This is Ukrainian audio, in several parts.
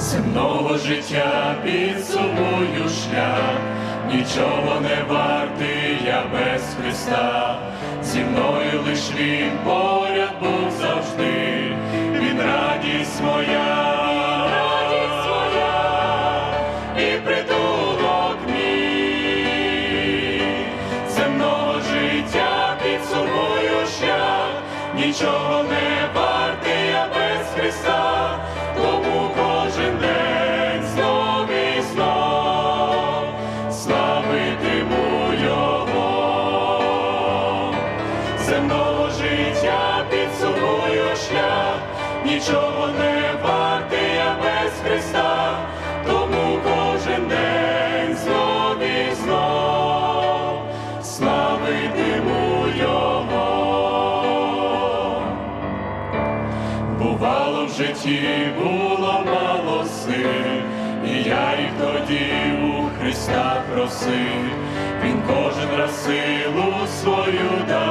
земного життя підсумую шлях, нічого не вартий я без Христа, зі мною лиш він поряд був завжди, він радість моя, радість моя. І притулок мій, земного життя підсумую шлях, нічого не вартий я без Христа, нічого не вартий я без Христа, тому кожен день знов і знов славитиму Його. Бувало в житті, було мало сил, і я їх тоді у Христа просив, Він кожен раз силу свою давав,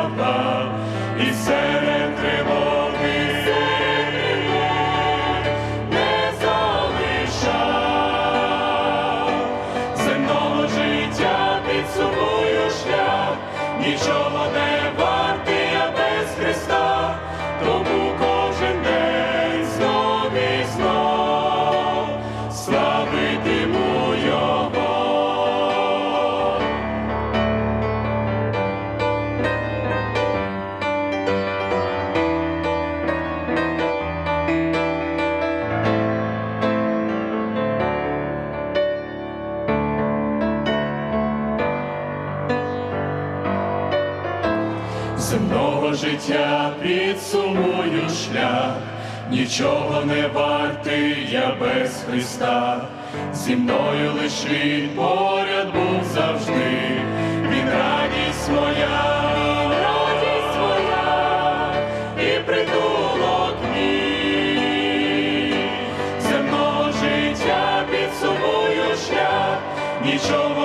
нічого не земного життя підсумую шлях, нічого не вартий я без Христа, зі мною лиш він поряд був завжди, він радість моя, радість моя. І притулок мій, земного життя підсумую шлях, нічого